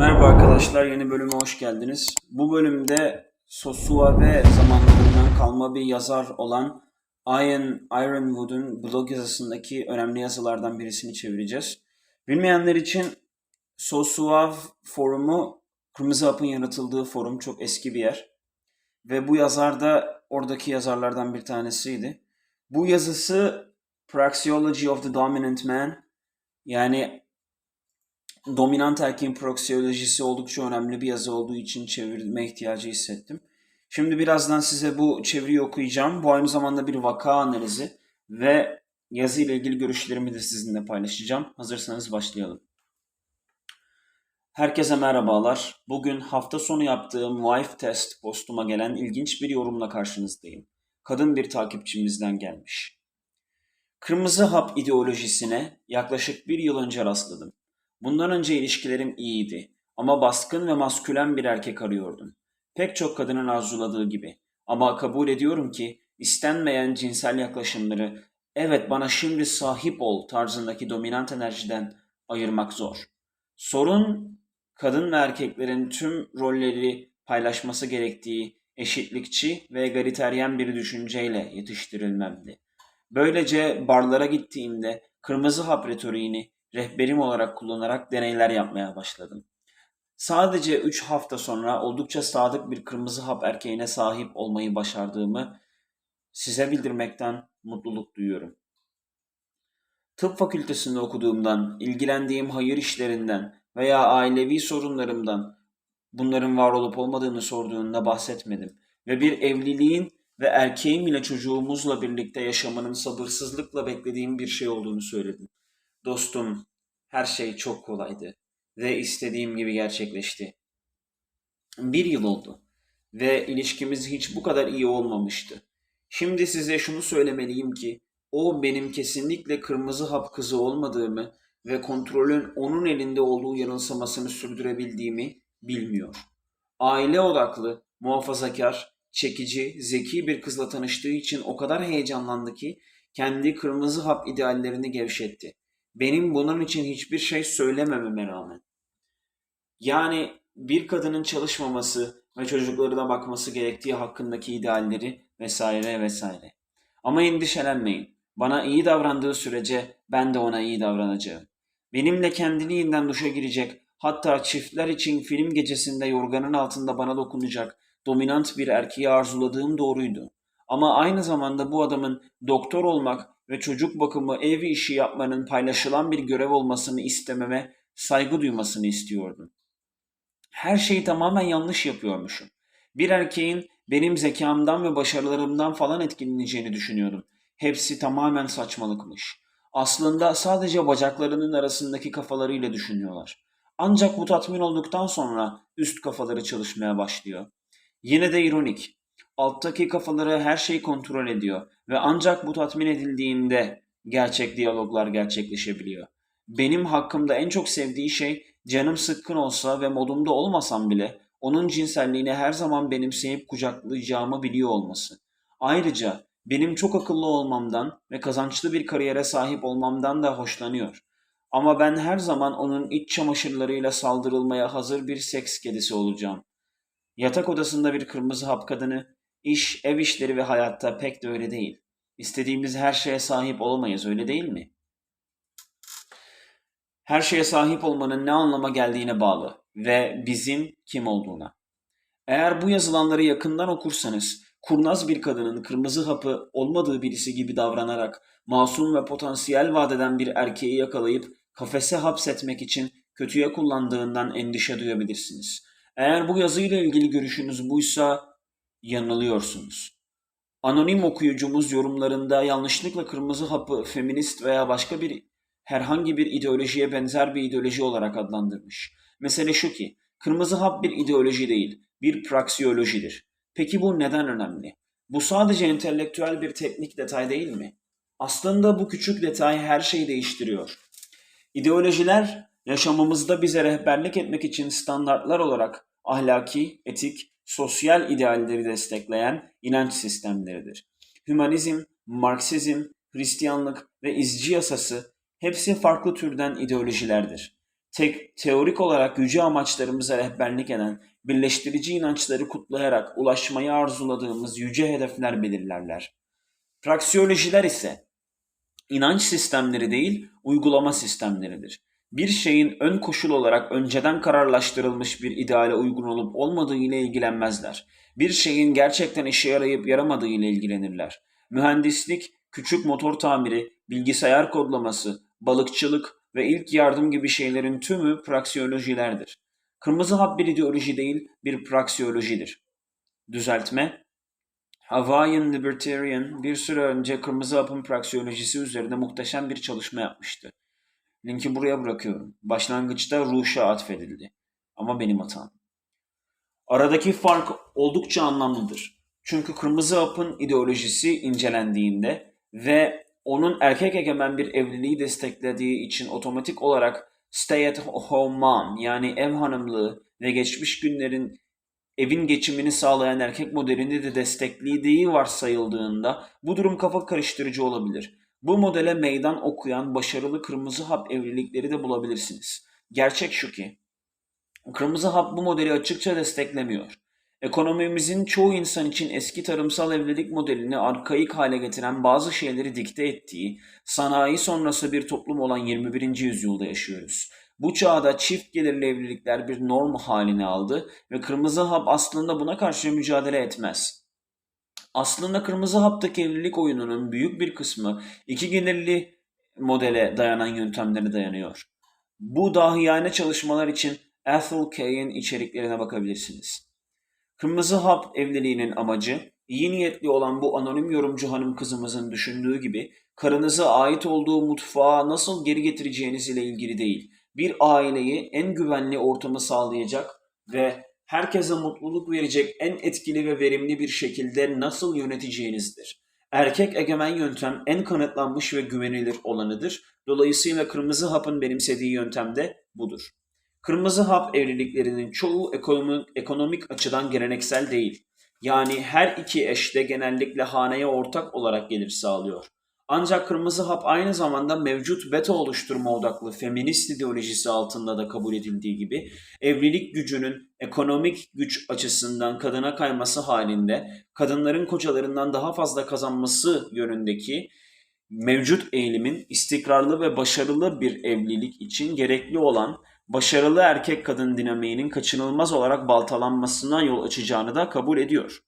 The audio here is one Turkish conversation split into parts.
Merhaba arkadaşlar, yeni bölüme hoş geldiniz. Bu bölümde Sosuave zamanlarından kalma bir yazar olan Ian Ironwood'un blog yazısındaki önemli yazılardan birisini çevireceğiz. Bilmeyenler için Sosuave forumu Kırmızı Hap'ın yaratıldığı forum çok eski bir yer. Ve bu yazar da oradaki yazarlardan bir tanesiydi. Bu yazısı Praxeology of the Dominant Man yani dominant erkeğin proksiyolojisi oldukça önemli bir yazı olduğu için çevirme ihtiyacı hissettim. Şimdi birazdan size bu çeviriyi okuyacağım. Bu aynı zamanda bir vaka analizi ve yazı ile ilgili görüşlerimi de sizinle paylaşacağım. Hazırsanız başlayalım. Herkese merhabalar. Bugün hafta sonu yaptığım wife test postuma gelen ilginç bir yorumla karşınızdayım. Kadın bir takipçimizden gelmiş. Kırmızı hap ideolojisine yaklaşık bir yıl önce rastladım. Bundan önce ilişkilerim iyiydi ama baskın ve maskülen bir erkek arıyordum. Pek çok kadının arzuladığı gibi. Ama kabul ediyorum ki istenmeyen cinsel yaklaşımları evet bana şimdi sahip ol tarzındaki dominant enerjiden ayırmak zor. Sorun kadın ve erkeklerin tüm rolleri paylaşması gerektiği eşitlikçi ve egaliteryen bir düşünceyle yetiştirilmemdi. Böylece barlara gittiğimde kırmızı hap retoriğini rehberim olarak kullanarak deneyler yapmaya başladım. Sadece 3 hafta sonra oldukça sadık bir kırmızı hap erkeğine sahip olmayı başardığımı size bildirmekten mutluluk duyuyorum. Tıp fakültesinde okuduğumdan, ilgilendiğim hayır işlerinden veya ailevi sorunlarımdan bunların var olup olmadığını sorduğunda bahsetmedim ve bir evliliğin ve erkeğim ile çocuğumuzla birlikte yaşamanın sabırsızlıkla beklediğim bir şey olduğunu söyledim. Dostum, her şey çok kolaydı ve istediğim gibi gerçekleşti. Bir yıl oldu ve ilişkimiz hiç bu kadar iyi olmamıştı. Şimdi size şunu söylemeliyim ki o benim kesinlikle kırmızı hap kızı olmadığımı ve kontrolün onun elinde olduğu yanılsamasını sürdürebildiğimi bilmiyor. Aile odaklı, muhafazakar, çekici, zeki bir kızla tanıştığı için o kadar heyecanlandı ki kendi kırmızı hap ideallerini gevşetti. Benim bunun için hiçbir şey söylemememe rağmen. Yani bir kadının çalışmaması ve çocuklarına bakması gerektiği hakkındaki idealleri vesaire vesaire. Ama endişelenmeyin. Bana iyi davrandığı sürece ben de ona iyi davranacağım. Benimle kendiliğinden duşa girecek, hatta çiftler için film gecesinde yorganın altında bana dokunacak dominant bir erkeği arzuladığım doğruydu. Ama aynı zamanda bu adamın doktor olmak ve çocuk bakımı ev işi yapmanın paylaşılan bir görev olmasını istememe saygı duymasını istiyordum. Her şeyi tamamen yanlış yapıyormuşum. Bir erkeğin benim zekamdan ve başarılarımdan falan etkileneceğini düşünüyordum. Hepsi tamamen saçmalıkmış. Aslında sadece bacaklarının arasındaki kafalarıyla düşünüyorlar. Ancak bu tatmin olduktan sonra üst kafaları çalışmaya başlıyor. Yine de ironik. Alttaki kafaları her şeyi kontrol ediyor ve ancak bu tatmin edildiğinde gerçek diyaloglar gerçekleşebiliyor. Benim hakkımda en çok sevdiği şey canım sıkkın olsa ve modumda olmasam bile onun cinselliğini her zaman benimseyip kucaklayacağımı biliyor olması. Ayrıca benim çok akıllı olmamdan ve kazançlı bir kariyere sahip olmamdan da hoşlanıyor. Ama ben her zaman onun iç çamaşırlarıyla saldırılmaya hazır bir seks kedisi olacağım. Yatak odasında bir kırmızı hap kadını, iş, ev işleri ve hayatta pek de öyle değil. İstediğimiz her şeye sahip olamayız öyle değil mi? Her şeye sahip olmanın ne anlama geldiğine bağlı ve bizim kim olduğuna. Eğer bu yazılanları yakından okursanız, kurnaz bir kadının kırmızı hapı olmadığı birisi gibi davranarak masum ve potansiyel vadeden bir erkeği yakalayıp kafese hapsetmek için kötüye kullandığından endişe duyabilirsiniz. Eğer bu yazıyla ilgili görüşünüz buysa yanılıyorsunuz. Anonim okuyucumuz yorumlarında yanlışlıkla kırmızı hapı feminist veya başka bir herhangi bir ideolojiye benzer bir ideoloji olarak adlandırmış. Mesele şu ki, kırmızı hap bir ideoloji değil, bir praksiyolojidir. Peki bu neden önemli? Bu sadece entelektüel bir teknik detay değil mi? Aslında bu küçük detay her şeyi değiştiriyor. İdeolojiler yaşamımızda bize rehberlik etmek için standartlar olarak ahlaki, etik, sosyal idealleri destekleyen inanç sistemleridir. Hümanizm, Marksizm, Hristiyanlık ve izci yasası hepsi farklı türden ideolojilerdir. tek, teorik olarak yüce amaçlarımıza rehberlik eden, birleştirici inançları kutlayarak ulaşmayı arzuladığımız yüce hedefler belirlerler. Praksiyolojiler ise inanç sistemleri değil, uygulama sistemleridir. Bir şeyin ön koşul olarak önceden kararlaştırılmış bir ideale uygun olup olmadığı ile ilgilenmezler. Bir şeyin gerçekten işe yarayıp yaramadığı ile ilgilenirler. Mühendislik, küçük motor tamiri, bilgisayar kodlaması, balıkçılık ve ilk yardım gibi şeylerin tümü praksiyolojilerdir. Kırmızı hap bir ideoloji değil, bir praksiyolojidir. Düzeltme, Hawaiian Libertarian bir süre önce kırmızı hapın praksiyolojisi üzerine muhteşem bir çalışma yapmıştı. Linki buraya bırakıyorum. Başlangıçta Ruş'a atfedildi. Ama benim hatam. Aradaki fark oldukça anlamlıdır. Çünkü kırmızı hapın ideolojisi incelendiğinde ve onun erkek egemen bir evliliği desteklediği için otomatik olarak stay at home mom yani ev hanımlığı ve geçmiş günlerin evin geçimini sağlayan erkek modelini de desteklediği varsayıldığında bu durum kafa karıştırıcı olabilir. Bu modele meydan okuyan başarılı kırmızı hap evlilikleri de bulabilirsiniz. Gerçek şu ki, kırmızı hap bu modeli açıkça desteklemiyor. Ekonomimizin çoğu insan için eski tarımsal evlilik modelini arkaik hale getiren bazı şeyleri dikte ettiği, sanayi sonrası bir toplum olan 21. yüzyılda yaşıyoruz. Bu çağda çift gelirli evlilikler bir norm halini aldı ve kırmızı hap aslında buna karşı mücadele etmez. Aslında kırmızı haptaki evlilik oyununun büyük bir kısmı iki gelirli modele dayanan yöntemlere dayanıyor. Bu dahiyane çalışmalar için Ethel Kay'in içeriklerine bakabilirsiniz. Kırmızı hap evliliğinin amacı, iyi niyetli olan bu anonim yorumcu hanım kızımızın düşündüğü gibi karınıza ait olduğu mutfağa nasıl geri getireceğiniz ile ilgili değil. Bir aileyi en güvenli ortamı sağlayacak ve herkese mutluluk verecek en etkili ve verimli bir şekilde nasıl yöneteceğinizdir. Erkek egemen yöntem en kanıtlanmış ve güvenilir olanıdır. Dolayısıyla kırmızı hapın benimsediği yöntem de budur. Kırmızı hap evliliklerinin çoğu ekonomik, ekonomik açıdan geleneksel değil. Yani her iki eş de genellikle haneye ortak olarak gelir sağlıyor. Ancak kırmızı hap aynı zamanda mevcut beta oluşturma odaklı feminist ideolojisi altında da kabul edildiği gibi evlilik gücünün ekonomik güç açısından kadına kayması halinde kadınların kocalarından daha fazla kazanması yönündeki mevcut eğilimin istikrarlı ve başarılı bir evlilik için gerekli olan başarılı erkek kadın dinamiğinin kaçınılmaz olarak baltalanmasına yol açacağını da kabul ediyor.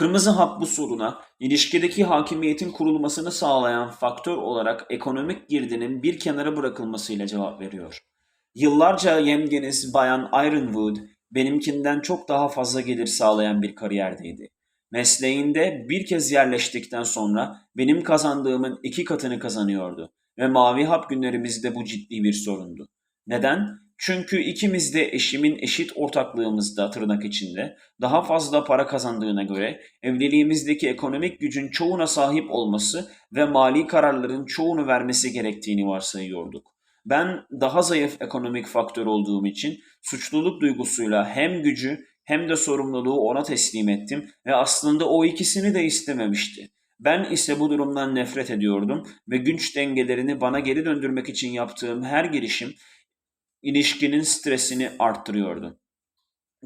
Kırmızı hap bu soruna ilişkideki hakimiyetin kurulmasını sağlayan faktör olarak ekonomik girdinin bir kenara bırakılmasıyla cevap veriyor. Yıllarca yengeniz Bayan Ironwood benimkinden çok daha fazla gelir sağlayan bir kariyerdeydi. Mesleğinde bir kez yerleştikten sonra benim kazandığımın iki katını kazanıyordu ve mavi hap günlerimizde bu ciddi bir sorundu. Neden? Çünkü ikimiz de eşimin eşit ortaklığımızda tırnak içinde daha fazla para kazandığına göre evliliğimizdeki ekonomik gücün çoğuna sahip olması ve mali kararların çoğunu vermesi gerektiğini varsayıyorduk. Ben daha zayıf ekonomik faktör olduğum için suçluluk duygusuyla hem gücü hem de sorumluluğu ona teslim ettim ve aslında o ikisini de istememişti. Ben ise bu durumdan nefret ediyordum ve güç dengelerini bana geri döndürmek için yaptığım her girişim ilişkinin stresini arttırıyordu.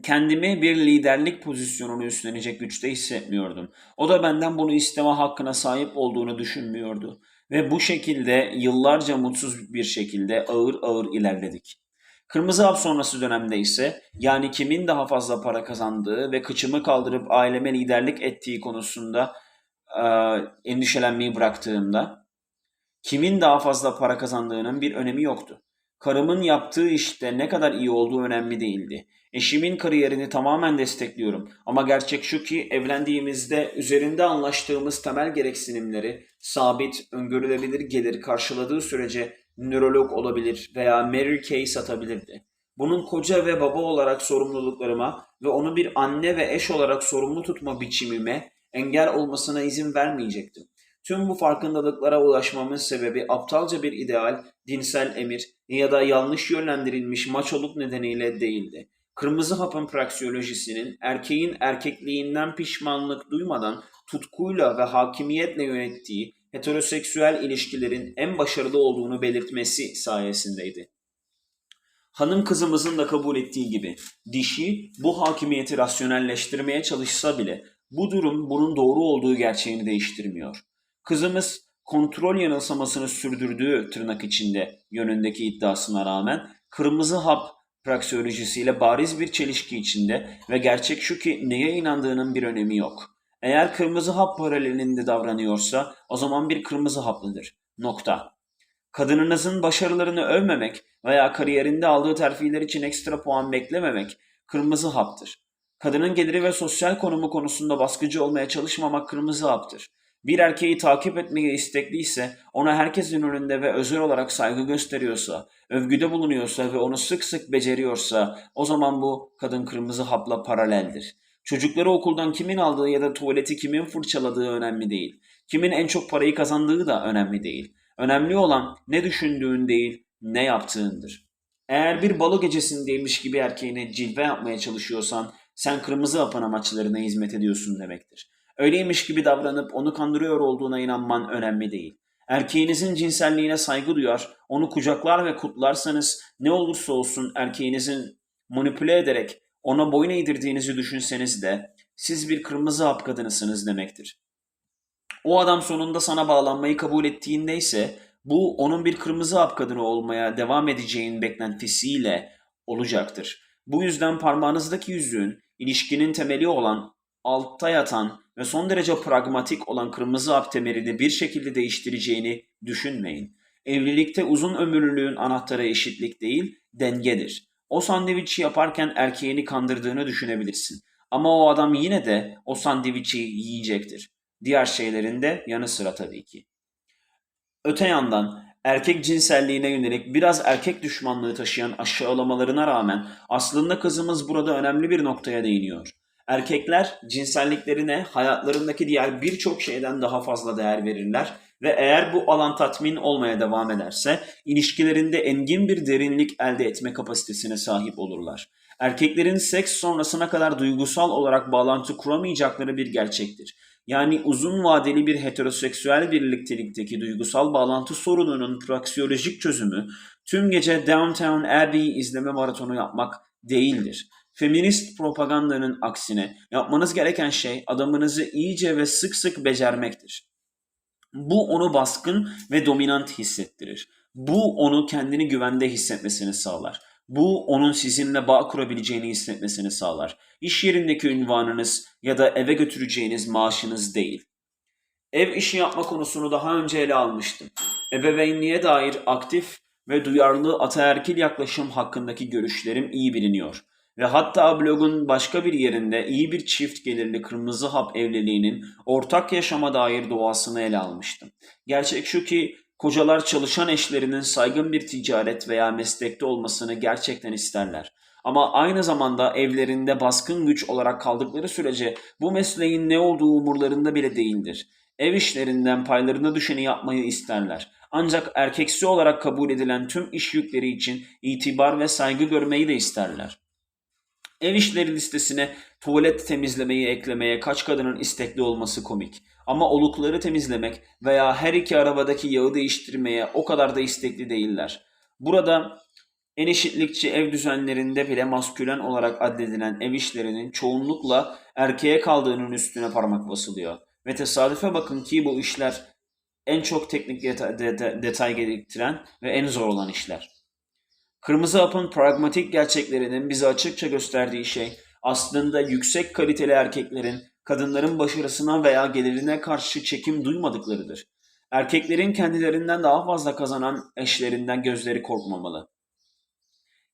Kendimi bir liderlik pozisyonunu üstlenecek güçte hissetmiyordum. O da benden bunu isteme hakkına sahip olduğunu düşünmüyordu. Ve bu şekilde yıllarca mutsuz bir şekilde ağır ağır ilerledik. Kırmızı hap sonrası dönemde ise yani kimin daha fazla para kazandığı ve kıçımı kaldırıp aileme liderlik ettiği konusunda e, endişelenmeyi bıraktığımda kimin daha fazla para kazandığının bir önemi yoktu. Karımın yaptığı işte ne kadar iyi olduğu önemli değildi. Eşimin kariyerini tamamen destekliyorum ama gerçek şu ki evlendiğimizde üzerinde anlaştığımız temel gereksinimleri sabit, öngörülebilir gelir karşıladığı sürece nörolog olabilir veya Mary Kay satabilirdi. Bunun koca ve baba olarak sorumluluklarıma ve onu bir anne ve eş olarak sorumlu tutma biçimime engel olmasına izin vermeyecektim. Tüm bu farkındalıklara ulaşmamın sebebi aptalca bir ideal, dinsel emir ya da yanlış yönlendirilmiş maçoluk nedeniyle değildi. Kırmızı hapın praksiyolojisinin erkeğin erkekliğinden pişmanlık duymadan tutkuyla ve hakimiyetle yönettiği heteroseksüel ilişkilerin en başarılı olduğunu belirtmesi sayesindeydi. Hanım kızımızın da kabul ettiği gibi dişi bu hakimiyeti rasyonelleştirmeye çalışsa bile bu durum bunun doğru olduğu gerçeğini değiştirmiyor. Kızımız kontrol yanılsamasını sürdürdüğü tırnak içinde yönündeki iddiasına rağmen kırmızı hap praksiyolojisiyle bariz bir çelişki içinde ve gerçek şu ki neye inandığının bir önemi yok. Eğer kırmızı hap paralelinde davranıyorsa o zaman bir kırmızı haplıdır. Nokta. Kadınınızın başarılarını övmemek veya kariyerinde aldığı terfiler için ekstra puan beklememek kırmızı haptır. Kadının geliri ve sosyal konumu konusunda baskıcı olmaya çalışmamak kırmızı haptır. Bir erkeği takip etmeye istekliyse, ona herkesin önünde ve özel olarak saygı gösteriyorsa, övgüde bulunuyorsa ve onu sık sık beceriyorsa, o zaman bu kadın kırmızı hapla paraleldir. Çocukları okuldan kimin aldığı ya da tuvaleti kimin fırçaladığı önemli değil. Kimin en çok parayı kazandığı da önemli değil. Önemli olan ne düşündüğün değil, ne yaptığındır. Eğer bir balo gecesindeymiş gibi erkeğine cilve yapmaya çalışıyorsan, sen kırmızı hapın amaçlarına hizmet ediyorsun demektir. Öyleymiş gibi davranıp onu kandırıyor olduğuna inanman önemli değil. Erkeğinizin cinselliğine saygı duyar, onu kucaklar ve kutlarsanız ne olursa olsun erkeğinizin manipüle ederek ona boyun eğdirdiğinizi düşünseniz de siz bir kırmızı hap kadınısınız demektir. O adam sonunda sana bağlanmayı kabul ettiğinde ise bu onun bir kırmızı hap kadını olmaya devam edeceğin beklentisiyle olacaktır. Bu yüzden parmağınızdaki yüzüğün ilişkinin temeli olan altta yatan ve son derece pragmatik olan kırmızı hap temelini bir şekilde değiştireceğini düşünmeyin. Evlilikte uzun ömürlülüğün anahtarı eşitlik değil, dengedir. O sandviçi yaparken erkeğini kandırdığını düşünebilirsin. Ama o adam yine de o sandviçi yiyecektir. Diğer şeylerin de yanı sıra tabii ki. Öte yandan erkek cinselliğine yönelik biraz erkek düşmanlığı taşıyan aşağılamalarına rağmen aslında kızımız burada önemli bir noktaya değiniyor. Erkekler cinselliklerine hayatlarındaki diğer birçok şeyden daha fazla değer verirler ve eğer bu alan tatmin olmaya devam ederse ilişkilerinde engin bir derinlik elde etme kapasitesine sahip olurlar. Erkeklerin seks sonrasına kadar duygusal olarak bağlantı kuramayacakları bir gerçektir. Yani uzun vadeli bir heteroseksüel birliktelikteki duygusal bağlantı sorununun praksiyolojik çözümü tüm gece Downtown Abbey izleme maratonu yapmak değildir. Feminist propagandanın aksine yapmanız gereken şey adamınızı iyice ve sık sık becermektir. Bu onu baskın ve dominant hissettirir. Bu onu kendini güvende hissetmesini sağlar. Bu onun sizinle bağ kurabileceğini hissetmesini sağlar. İş yerindeki ünvanınız ya da eve götüreceğiniz maaşınız değil. Ev işi yapma konusunu daha önce ele almıştım. Ebeveynliğe dair aktif ve duyarlı ataerkil yaklaşım hakkındaki görüşlerim iyi biliniyor. Ve hatta blogun başka bir yerinde iyi bir çift gelirli kırmızı hap evliliğinin ortak yaşama dair doğasını ele almıştım. Gerçek şu ki kocalar çalışan eşlerinin saygın bir ticaret veya meslekte olmasını gerçekten isterler. Ama aynı zamanda evlerinde baskın güç olarak kaldıkları sürece bu mesleğin ne olduğu umurlarında bile değildir. Ev işlerinden paylarına düşeni yapmayı isterler. Ancak erkeksi olarak kabul edilen tüm iş yükleri için itibar ve saygı görmeyi de isterler. Ev işleri listesine tuvalet temizlemeyi eklemeye kaç kadının istekli olması komik. Ama olukları temizlemek veya her iki arabadaki yağı değiştirmeye o kadar da istekli değiller. Burada en eşitlikçi ev düzenlerinde bile maskülen olarak addedilen ev işlerinin çoğunlukla erkeğe kaldığının üstüne parmak basılıyor. Ve tesadüfe bakın ki bu işler en çok teknik detay, detay gerektiren ve en zor olan işler. Kırmızı hapın pragmatik gerçeklerinin bize açıkça gösterdiği şey aslında yüksek kaliteli erkeklerin kadınların başarısına veya gelirine karşı çekim duymadıklarıdır. Erkeklerin kendilerinden daha fazla kazanan eşlerinden gözleri korkmamalı.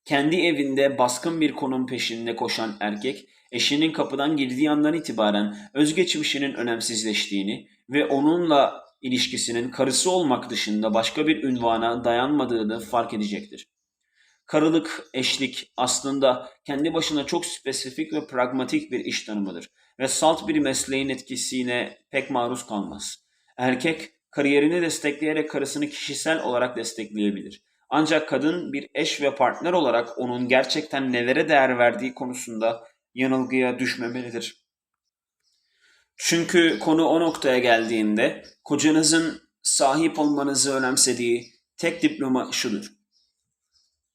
Kendi evinde baskın bir konum peşinde koşan erkek, eşinin kapıdan girdiği andan itibaren özgeçmişinin önemsizleştiğini ve onunla ilişkisinin karısı olmak dışında başka bir ünvana dayanmadığını fark edecektir. Karılık, eşlik aslında kendi başına çok spesifik ve pragmatik bir iş tanımıdır ve salt bir mesleğin etkisine pek maruz kalmaz. Erkek kariyerini destekleyerek karısını kişisel olarak destekleyebilir. Ancak kadın bir eş ve partner olarak onun gerçekten nelere değer verdiği konusunda yanılgıya düşmemelidir. Çünkü konu o noktaya geldiğinde kocanızın sahip olmanızı önemsediği tek diploma şudur.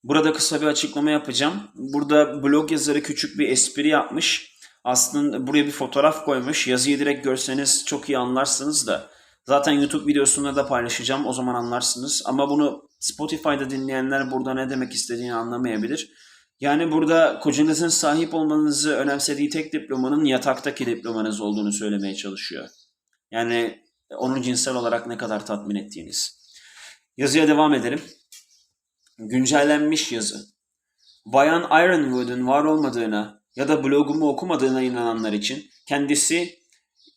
Burada kısa bir açıklama yapacağım. Burada blog yazarı küçük bir espri yapmış. Aslında buraya bir fotoğraf koymuş. Yazıyı direkt görseniz çok iyi anlarsınız da. Zaten YouTube videosunda da paylaşacağım. O zaman anlarsınız. Ama bunu Spotify'da dinleyenler burada ne demek istediğini anlamayabilir. Yani burada kocanızın sahip olmanızı önemsediği tek diplomanın yataktaki diplomanız olduğunu söylemeye çalışıyor. Yani onu cinsel olarak ne kadar tatmin ettiğiniz. Yazıya devam edelim. Güncellenmiş yazı. Bayan Ironwood'un var olmadığına ya da blogumu okumadığına inananlar için kendisi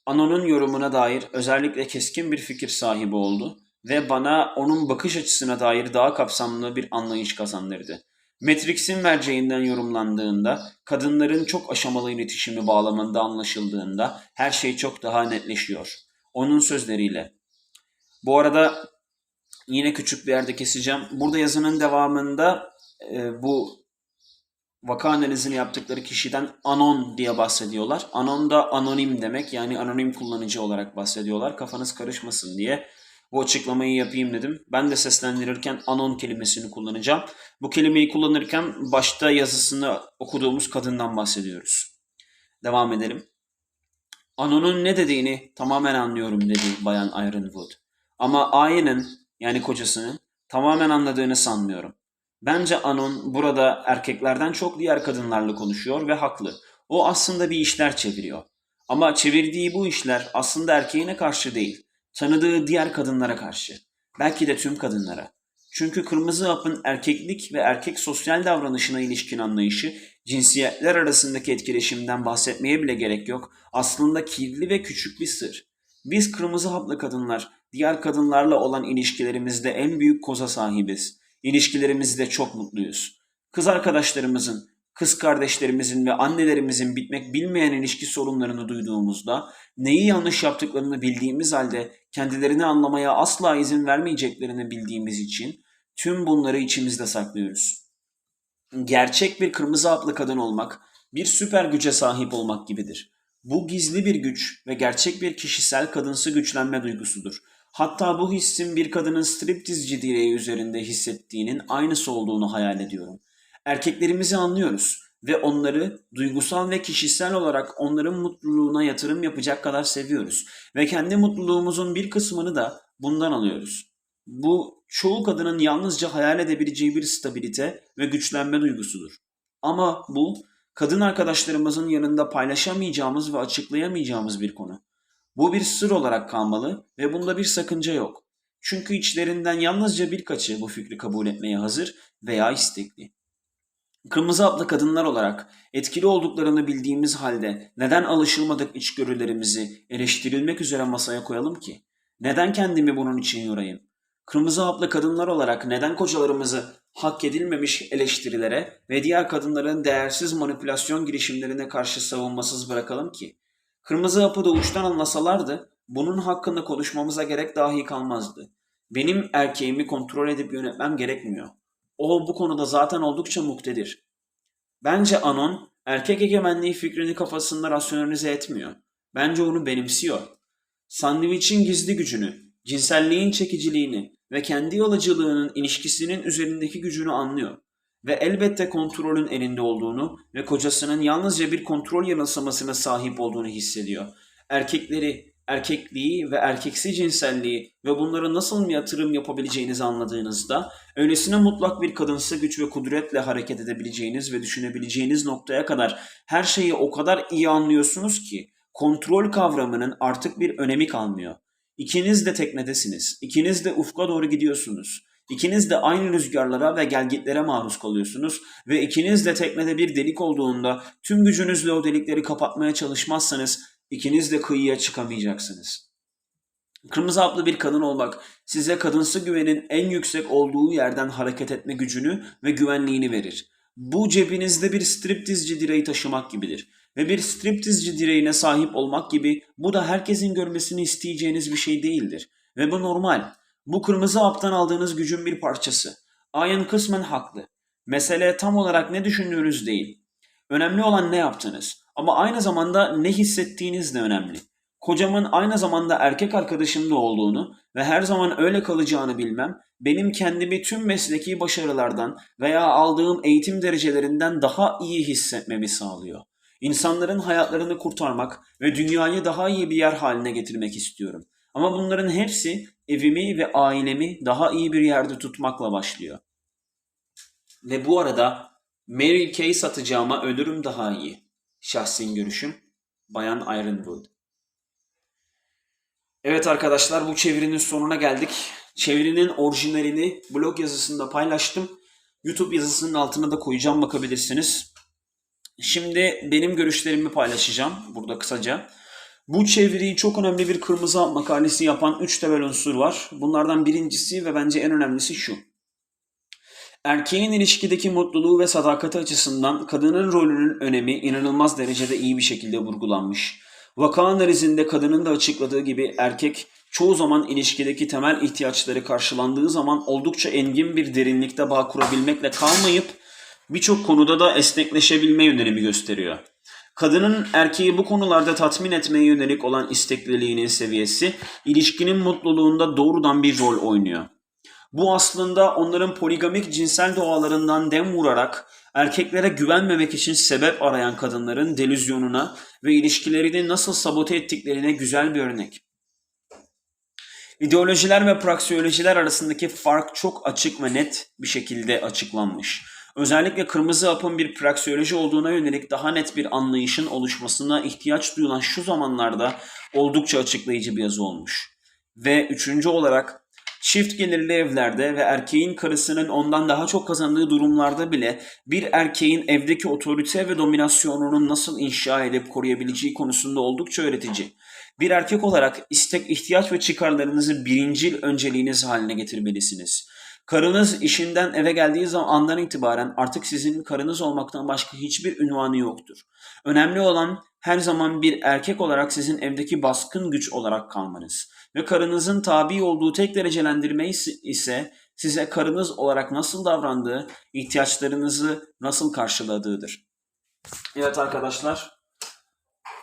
Ano'nun yorumuna dair özellikle keskin bir fikir sahibi oldu ve bana onun bakış açısına dair daha kapsamlı bir anlayış kazandırdı. Matrix'in merceğinden yorumlandığında, kadınların çok aşamalı iletişimi bağlamında anlaşıldığında her şey çok daha netleşiyor. Onun sözleriyle. Bu arada yine küçük bir yerde keseceğim. Burada yazının devamında e, bu vaka analizini yaptıkları kişiden anon diye bahsediyorlar. Anon da anonim demek yani anonim kullanıcı olarak bahsediyorlar. Kafanız karışmasın diye bu açıklamayı yapayım dedim. Ben de seslendirirken anon kelimesini kullanacağım. Bu kelimeyi kullanırken başta yazısını okuduğumuz kadından bahsediyoruz. Devam edelim. Anon'un ne dediğini tamamen anlıyorum dedi Bayan Ironwood. Ama Ay'ın yani kocasının tamamen anladığını sanmıyorum. Bence Anon burada erkeklerden çok diğer kadınlarla konuşuyor ve haklı. O aslında bir işler çeviriyor. Ama çevirdiği bu işler aslında erkeğine karşı değil, tanıdığı diğer kadınlara karşı. Belki de tüm kadınlara. Çünkü Kırmızı Hap'ın erkeklik ve erkek sosyal davranışına ilişkin anlayışı cinsiyetler arasındaki etkileşimden bahsetmeye bile gerek yok. Aslında kirli ve küçük bir sır. Biz Kırmızı Haplı kadınlar diğer kadınlarla olan ilişkilerimizde en büyük koza sahibiz. İlişkilerimizde çok mutluyuz. Kız arkadaşlarımızın, kız kardeşlerimizin ve annelerimizin bitmek bilmeyen ilişki sorunlarını duyduğumuzda neyi yanlış yaptıklarını bildiğimiz halde kendilerini anlamaya asla izin vermeyeceklerini bildiğimiz için tüm bunları içimizde saklıyoruz. Gerçek bir kırmızı haplı kadın olmak, bir süper güce sahip olmak gibidir. Bu gizli bir güç ve gerçek bir kişisel kadınsı güçlenme duygusudur. Hatta bu hissin bir kadının striptizci direği üzerinde hissettiğinin aynısı olduğunu hayal ediyorum. Erkeklerimizi anlıyoruz ve onları duygusal ve kişisel olarak onların mutluluğuna yatırım yapacak kadar seviyoruz ve kendi mutluluğumuzun bir kısmını da bundan alıyoruz. Bu çoğu kadının yalnızca hayal edebileceği bir stabilite ve güçlenme duygusudur. Ama bu kadın arkadaşlarımızın yanında paylaşamayacağımız ve açıklayamayacağımız bir konu. Bu bir sır olarak kalmalı ve bunda bir sakınca yok. Çünkü içlerinden yalnızca birkaçı bu fikri kabul etmeye hazır veya istekli. Kırmızı haplı kadınlar olarak etkili olduklarını bildiğimiz halde neden alışılmadık içgörülerimizi eleştirilmek üzere masaya koyalım ki? Neden kendimi bunun için yorayım? Kırmızı haplı kadınlar olarak neden kocalarımızı hak edilmemiş eleştirilere ve diğer kadınların değersiz manipülasyon girişimlerine karşı savunmasız bırakalım ki? Kırmızı hapı doğuştan anlasalardı bunun hakkında konuşmamıza gerek dahi kalmazdı. Benim erkeğimi kontrol edip yönetmem gerekmiyor. O bu konuda zaten oldukça muktedir. Bence Anon erkek egemenliği fikrini kafasında rasyonalize etmiyor. Bence onu benimsiyor. Sandviçin gizli gücünü, cinselliğin çekiciliğini ve kendi alıcılığının ilişkisinin üzerindeki gücünü anlıyor. Ve elbette kontrolün elinde olduğunu ve kocasının yalnızca bir kontrol yanılsamasına sahip olduğunu hissediyor. Erkekleri, erkekliği ve erkeksi cinselliği ve bunları nasıl bir yatırım yapabileceğinizi anladığınızda öylesine mutlak bir kadınsı güç ve kudretle hareket edebileceğiniz ve düşünebileceğiniz noktaya kadar her şeyi o kadar iyi anlıyorsunuz ki kontrol kavramının artık bir önemi kalmıyor. İkiniz de teknedesiniz. İkiniz de ufka doğru gidiyorsunuz. İkiniz de aynı rüzgarlara ve gelgitlere maruz kalıyorsunuz ve ikiniz de teknede bir delik olduğunda tüm gücünüzle o delikleri kapatmaya çalışmazsanız ikiniz de kıyıya çıkamayacaksınız. Kırmızı haplı bir kadın olmak size kadınsı güvenin en yüksek olduğu yerden hareket etme gücünü ve güvenliğini verir. Bu cebinizde bir striptizci direği taşımak gibidir. Ve bir striptizci direğine sahip olmak gibi bu da herkesin görmesini isteyeceğiniz bir şey değildir. Ve bu normal. Bu kırmızı haptan aldığınız gücün bir parçası. Ayan kısmen haklı. Mesele tam olarak ne düşündüğünüz değil. Önemli olan ne yaptınız. Ama aynı zamanda ne hissettiğiniz de önemli. Kocamın aynı zamanda erkek arkadaşım da olduğunu ve her zaman öyle kalacağını bilmem, benim kendimi tüm mesleki başarılardan veya aldığım eğitim derecelerinden daha iyi hissetmemi sağlıyor. İnsanların hayatlarını kurtarmak ve dünyayı daha iyi bir yer haline getirmek istiyorum. Ama bunların hepsi evimi ve ailemi daha iyi bir yerde tutmakla başlıyor. Ve bu arada Mary Kay satacağıma ölürüm daha iyi. Şahsi görüşüm Bayan Ironwood. Evet arkadaşlar bu çevirinin sonuna geldik. Çevirinin orijinalini blog yazısında paylaştım. YouTube yazısının altına da koyacağım bakabilirsiniz. Şimdi benim görüşlerimi paylaşacağım burada kısaca. Bu çeviriyi çok önemli bir kırmızı hap makalesi yapan 3 temel unsur var. Bunlardan birincisi ve bence en önemlisi şu. Erkeğin ilişkideki mutluluğu ve sadakati açısından kadının rolünün önemi inanılmaz derecede iyi bir şekilde vurgulanmış. Vaka analizinde kadının da açıkladığı gibi erkek çoğu zaman ilişkideki temel ihtiyaçları karşılandığı zaman oldukça engin bir derinlikte bağ kurabilmekle kalmayıp birçok konuda da esnekleşebilme yönelimi gösteriyor. Kadının erkeği bu konularda tatmin etmeye yönelik olan istekliliğinin seviyesi ilişkinin mutluluğunda doğrudan bir rol oynuyor. Bu aslında onların poligamik cinsel doğalarından dem vurarak erkeklere güvenmemek için sebep arayan kadınların delüzyonuna ve ilişkilerini nasıl sabote ettiklerine güzel bir örnek. İdeolojiler ve praksiyolojiler arasındaki fark çok açık ve net bir şekilde açıklanmış. Özellikle kırmızı hapın bir praksiyoloji olduğuna yönelik daha net bir anlayışın oluşmasına ihtiyaç duyulan şu zamanlarda oldukça açıklayıcı bir yazı olmuş. Ve üçüncü olarak çift gelirli evlerde ve erkeğin karısının ondan daha çok kazandığı durumlarda bile bir erkeğin evdeki otorite ve dominasyonunu nasıl inşa edip koruyabileceği konusunda oldukça öğretici. Bir erkek olarak istek, ihtiyaç ve çıkarlarınızı birincil önceliğiniz haline getirmelisiniz. Karınız işinden eve geldiği zaman andan itibaren artık sizin karınız olmaktan başka hiçbir ünvanı yoktur. Önemli olan her zaman bir erkek olarak sizin evdeki baskın güç olarak kalmanız. Ve karınızın tabi olduğu tek derecelendirme ise- size karınız olarak nasıl davrandığı, ihtiyaçlarınızı nasıl karşıladığıdır. Evet arkadaşlar,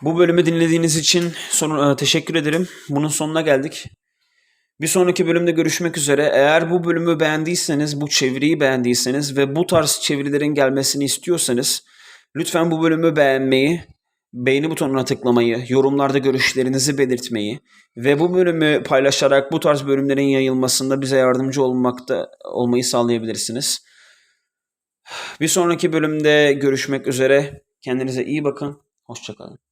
bu bölümü dinlediğiniz için son, e, teşekkür ederim. Bunun sonuna geldik. Bir sonraki bölümde görüşmek üzere. Eğer bu bölümü beğendiyseniz, bu çeviriyi beğendiyseniz ve bu tarz çevirilerin gelmesini istiyorsanız lütfen bu bölümü beğenmeyi, beğeni butonuna tıklamayı, yorumlarda görüşlerinizi belirtmeyi ve bu bölümü paylaşarak bu tarz bölümlerin yayılmasında bize yardımcı olmakta olmayı sağlayabilirsiniz. Bir sonraki bölümde görüşmek üzere. Kendinize iyi bakın. Hoşçakalın.